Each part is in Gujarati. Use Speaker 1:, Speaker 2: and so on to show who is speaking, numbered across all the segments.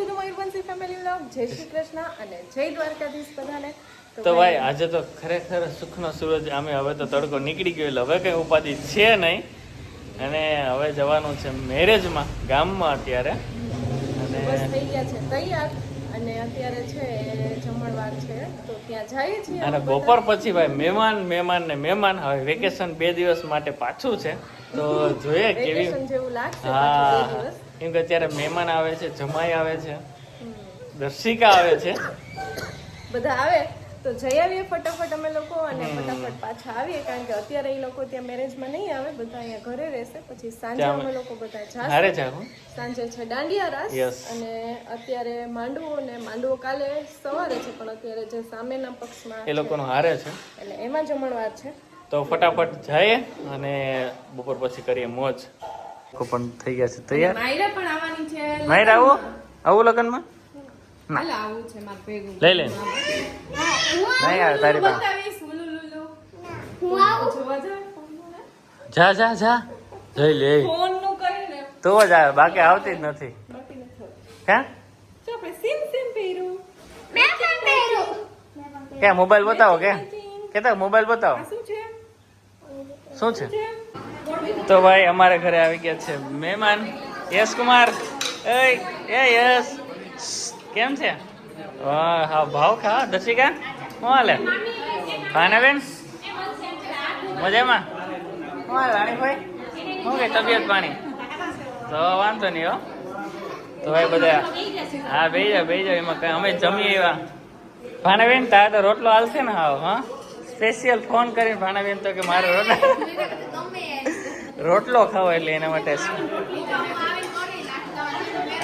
Speaker 1: To the Mayurvanshi family vlog જય શ્રી કૃષ્ણ અને જય દ્વારકાધીશ બધાને
Speaker 2: તો ભાઈ આજે તો ખરેખર સુખનો સૂરજ આમે હવે તો તડકો નીકળી ગયો એટલે હવે કંઈ ઉપાધિ છે નહીં. અને હવે જવાનું છે મેરેજમાં ગામમાં અત્યારે. અને
Speaker 1: થઈ ગયા છે તૈયાર. અને અત્યારે છે જમણવાર છે તો ત્યાં જઈએ છીએ
Speaker 2: અને
Speaker 1: અમે
Speaker 2: બપોર પછી ભાઈ મહેમાન મહેમાન ને મહેમાન. હવે વેકેશન બે દિવસ માટે પાછું છે. તો જોઈએ કેવી
Speaker 1: જેવું લાગશે
Speaker 2: હા. કેમ કે અત્યારે મહેમાન આવે છે જમાઈ આવે છે દર્શિકા આવે છે.
Speaker 1: બધા આવે તો જઈ આવીએ ફટાફટ અમે લોકો અને ફટાફટ પાછા આવીએ કારણ કે અત્યારે એ લોકો ત્યાં મેરેજમાં નહીં આવે બધા અહીંયા ઘરે રહેશે પછી સાંજે અમે લોકો બધા જાશું. સાંજે છે દાંડિયા રાસ અને અત્યારે માંડવો ને માંડવો કાલે સવારે છે પણ અત્યારે જે સામેના પક્ષમાં
Speaker 2: એ લોકોનો હારે છે.
Speaker 1: એટલે એમાં જમણવાર છે.
Speaker 2: તો ફટાફટ જઈએ અને બપોર પછી કરીએ મોજ. પણ થઈ ગયા છે. તૈયાર?
Speaker 1: માયરા પણ આવવાની છે
Speaker 2: માહિર આવો? આવું લગ્નમાં? ના.
Speaker 1: આવું છે માર ભેગું.
Speaker 2: લઈ લે. નહીં આવે તારી પાસે
Speaker 1: ઉલુલુલુ.
Speaker 2: જા જા જા જઈ લે.
Speaker 1: ફોનનું. કરીને
Speaker 2: તો જ આવે બાકી આવતી જ નથી.
Speaker 1: બાકી નથી આવતું.
Speaker 2: સિમ
Speaker 1: સિમ આપણે મે પણ પહેર્યું.
Speaker 2: કે મોબાઈલ બતાવો કે કેતા મોબાઈલ બતાવો.
Speaker 1: શું છે?
Speaker 2: શું છે? તો ભાઈ અમારા ઘરે આવી ગયા છે મહેમાન. યશ કુમાર. એ યશ. કેમ છે? હા હા, ભાવ ખા, દર્શિકા, શું હાલે? ભાનાબેન? મજામાં? શું હાલે, રાણીભાઈ? શું કે, તબિયત પાણી? તો વાંધો નહીં, હો. તો ભાઈ બધા, હા બે જાવ બે જાવ એમાં કઈ અમે જમીએ એવા ભાનાબેન, તારે તો રોટલો હાલશે ને હા હા? સ્પેશિયલ ફોન કરીને ભાનાબેન તો કે મારે રોટલો. રોટલો ખાવો એટલે એના માટે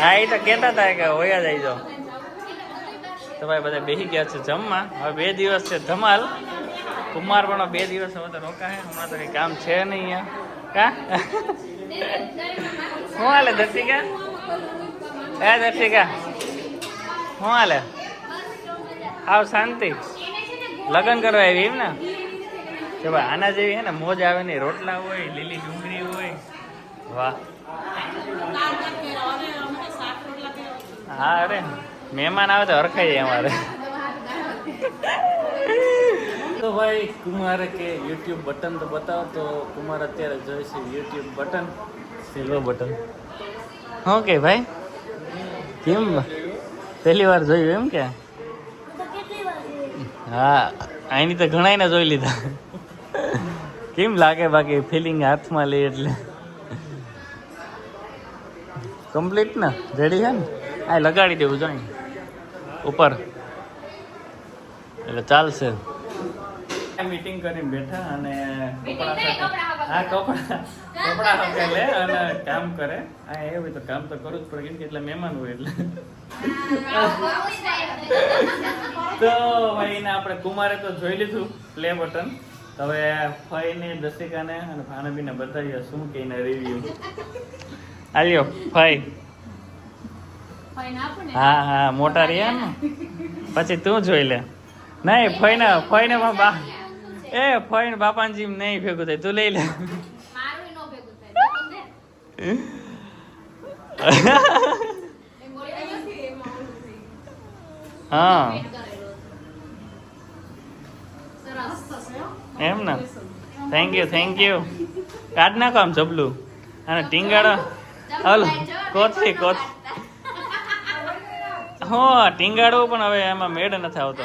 Speaker 2: હા, એ તો કહેતા હતા કે હોયા જો તો ભાઈ બધા બેસી ગયા છે જમવા. હવે બે દિવસ છે ધમાલ. કુમાર પણ બે દિવસ હવે તો રોકાય હમણાં તો કઈ કામ છે નહીં અહીંયા. કા? શું હાલે દર્શિકા? હે દર્શિકા, શું હાલે? આવ શાંતિ. લગ્ન કરવા આવી એમ ને? કે ભાઈ આના જેવી હે ને મોજ આવે ને રોટલા હોય લીલી ડુંગળી હોય. વાહ. હા અરે. મહેમાન આવે તો હરખાઈ જાય અમારે. તો ભાઈ કુમારે કે યુટ્યુબ બટન તો બતાવો. તો કુમાર અત્યારે જોઈ છે YouTube button. Silver button okay ભાઈ? કેમ? પહેલી વાર જોયું એમ કે? હા અહીંની તો ઘણાયને જોઈ લીધા. કેમ લાગે બાકી ફિલિંગ હાથમાં લે એટલે? કમ્પ્લીટ ને? રેડી છે ને? આ લગાડી દેવું જોઈએ ઉપર. એટલે ચાલશે. મીટિંગ કરીને બેઠા અને કપડા સાથે હા કપડા કપડા સાથે લે અને કામ કરે. આ એવું તો કામ તો કરવું જ પડે કેમ કે એટલે મહેમાન હોય એટલે. તો ભાઈ આપણે કુમારે તો જોઈ લીધું પ્લે બટન હવે ફઈને દસિકાને અને ભાણબીને બતાવીએ શું કહીને રિવ્યુ આલ્યો ફઈ. હા હા મોટા રહ્યા ને? પછી તું જોઈ લે. નહીં ફઈને ફઈને બા એ ફઈને બાપાજી નહીં ભેગું થાય તું લઈ લે. હા. એમ ને? થેન્ક યુ થેન્ક યુ કાઢ નાખો આમ જબલું અને ટીંગાડો. હલો કોથળી કોથ હો ટીંગાડવું પણ હવે એમાં મેળ નથી આવતો.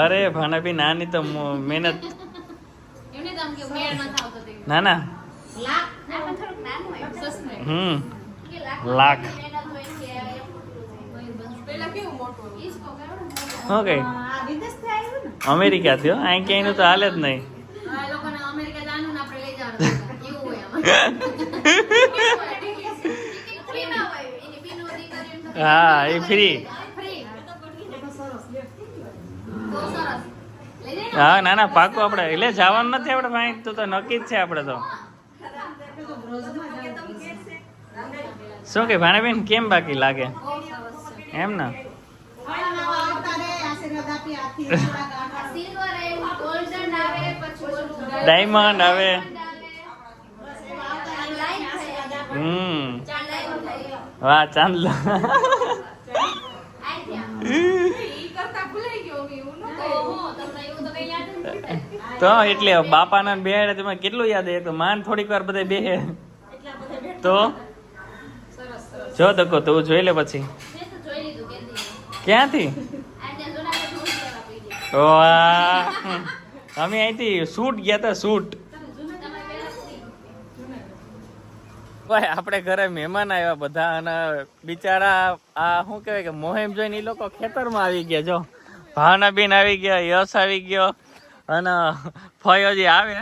Speaker 2: અરે ભાનાભી નાની તો મહેનત. ના ના હમ. લાખ. ઓકે અમેરિકા થયો? અહીં ક્યાંયનું તો હાલે જ નહીં. હા એ ફ્રી હા ના ના પાકું આપણે એટલે જવાનું નથી આપણે ભાઈ. તો તો નક્કી જ છે આપણે તો. શું કે ભાણાબેન કેમ બાકી લાગે? એમ ને? ડાયમંડ આવે હમ. વાહ ચાંદલો તો એટલે બાપાના બેહાડે તમે કેટલું યાદ એ તો માન થોડીક વાર બધા બેહે તો? જો તકો તું જોઈ લે પછી. ક્યાંથી? અમે અહીંથી શૂટ ગયા હતા, શૂટ. ભાઈ, આપણે ઘરે મહેમાન આવ્યા બધા અને બિચારા, આ શું કહેવાય કે, મોહેમ જોઈને એ લોકો ખેતરમાં આવી ગયા, જો. ભાવનાબેન આવી ગયા, યશ આવી ગયો અને ફયોજી આવે.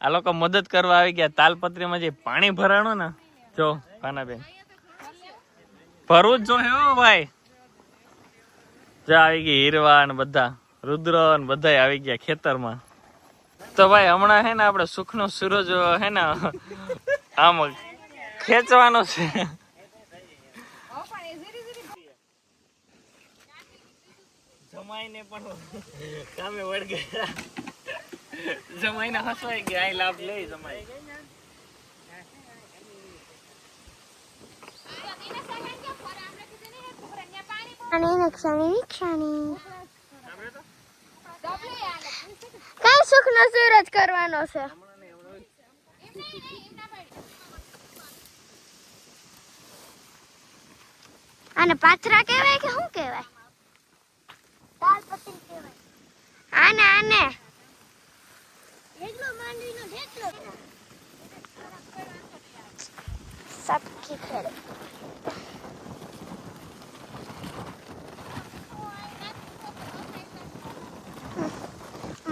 Speaker 2: આ લોકો મદદ કરવા આવી ગયા. તાલપત્રીમાં જે પાણી ભરાણું ને, જો, ભાવનાબેન. ભરવું જ જો હો ભાઈ. જો આવી ગઈ હીરવા અને બધા. રુદ્ર ને બધા આવી ગયા ખેતરમાં. તો ભાઈ, હમણાં હે ને આપણે સુખનો સૂરજ, હે ને, આમ ખેંચવાનો છે. જમાઈને પણ કામે વળ ગયા જમાઈને હસવાઈ ગયા આ લાભ લે જમાઈ.
Speaker 3: અને ક્ષણી. કઈ સુખ નો સૂરજ કરવાનો છે? આને પાથરા કહેવાય કે શું કહેવાય? આને આને. સબકી ખેડે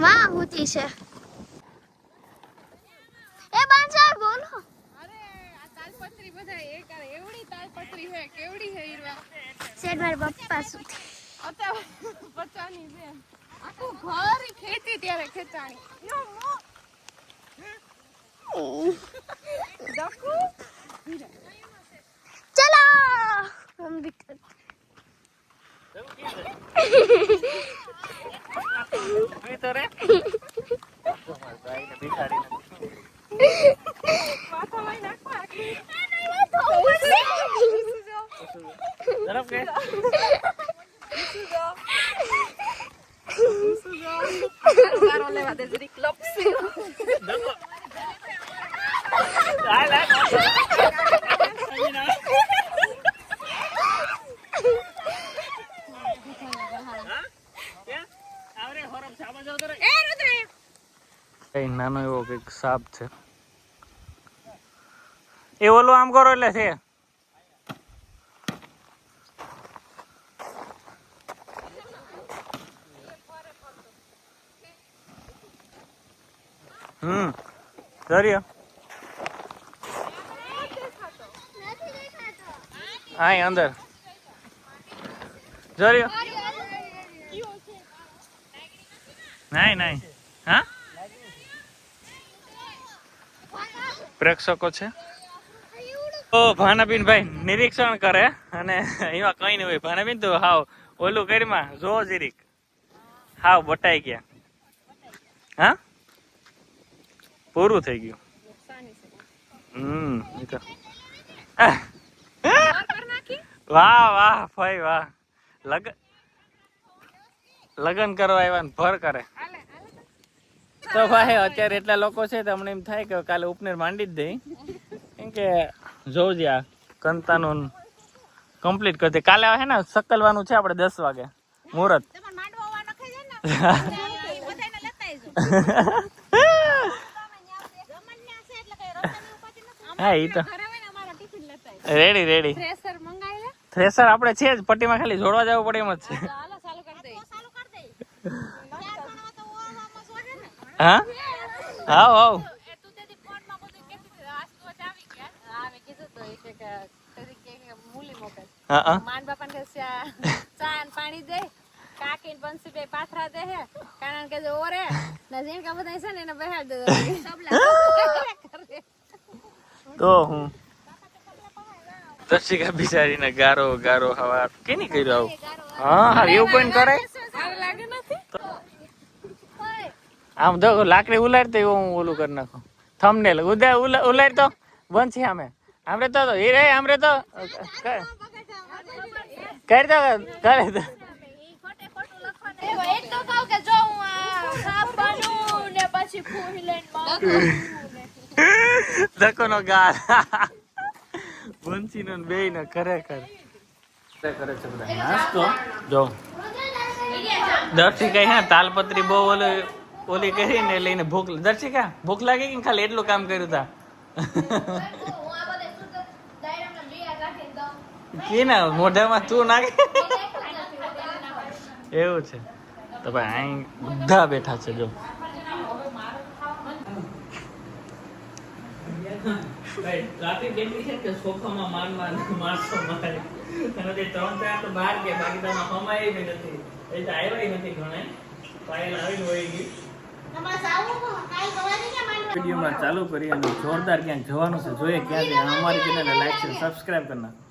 Speaker 3: વાહ ઊંચી છે. એ બાંજા બોલો.
Speaker 1: અરે આ તાલપત્રી બધા એક આ એવડી તાલપત્રી હે કેવડી હે ઈરવા
Speaker 3: શેઠ મારા પપ્પા સુધી.
Speaker 1: અત્યારે પચાની છે આખું ઘર ખેતી ત્યારે ખેતાણી. નો મો. દકુ
Speaker 2: હાલ નાનો એવો કંઈક સાપ છે. એ ઓલું આમ કરો એટલે છે. હમ. કર્યો હા અંદર. જોર્યો નહીં નહીં હા? પ્રેક્ષકો છે. તો ભાનાબીન ભાઈ નિરીક્ષણ કરે, અને એમાં કઈ નહીં હોય. ભાનાબીન, તો હાવ ઓલું કરીમાં જો જીરીક હાવ બટાઈ ગયા. હા? પૂરું થઈ ગયું. હમ તો. વાહ વાહ ભાઈ વાહ. લગન લગન કરવા આવ્યા ને ભર કરે. તો ભાઈ અત્યારે એટલા લોકો છે તો હમણાં એમ થાય કે કાલે ઉપનેર માંડી જ દઈ. કેમ કે જોઉં આ કંતાનું કમ્પ્લીટ કરી દે. કાલે હે ને સકલવાનું છે આપણે દસ વાગે. મુહૂર્ત. હા એ તો. રેડી રેડી થ્રેસર આપણે છે જ પટ્ટીમાં ખાલી જોડવા જવું પડે એમ જ છે.
Speaker 1: હાલો ચાલુ કરી દે
Speaker 2: હા હા?
Speaker 1: હા કે કે કે કે માન કે ચા ને પાણી દે કાકી ને બંસી બે પાથરા દે હે. કારણ કે જો ઓરે ને ઝીણકા બધા છે ને એને બહાર દે
Speaker 2: તો હું. તસિકા બિચારીને ગારો ગારો હવા કેની કર્યું આવું? હા હા, એવું કોઈ કરે આમ તો લાકડી ઉલાડતો એવું હું ઓલું કરી નાખું. થંબનેલ ઉદા ઉલાડ તો બંધ છે આમે. આમરે તો એ રે, આમરે તો કરી દો કરે તો
Speaker 3: એક તો કહું કે જો હું આ ને પછી ફૂલ લઈને
Speaker 2: ધક્કો નો ગાળ. બંસી નો બે ને ખરેખર. કરે છે બધા નાસ્તો? જો. દર્શી હા તાલપત્રી બહુ ઓલી ઓલી કરીને લઈને ભૂખ, દર્શિકા, ભૂખ લાગે કે ખાલી એટલું કામ કર્યું તા? કે ના મોઢામાં તું નાખે? એવું છે. તો ભાઈ અહીં બધા બેઠા છે, જો. ટ્રાફિક એટલી છે કે સોફામાં માન માન મારસો મારે. અને તે ત્રણ ચાર તો બહાર ગયા બાકી તમે કમાય બી નથી. એ તો આવ્યા નથી ઘણા. પાયલ હોય વહી ગઈ વિડીયોમાં ચાલુ કરી અને જોરદાર ક્યાંક જવાનું છે જોઈએ ક્યાં છે. અમારી ચેનલને લાઈક છે સબસ્ક્રાઇબ કરી નાખો.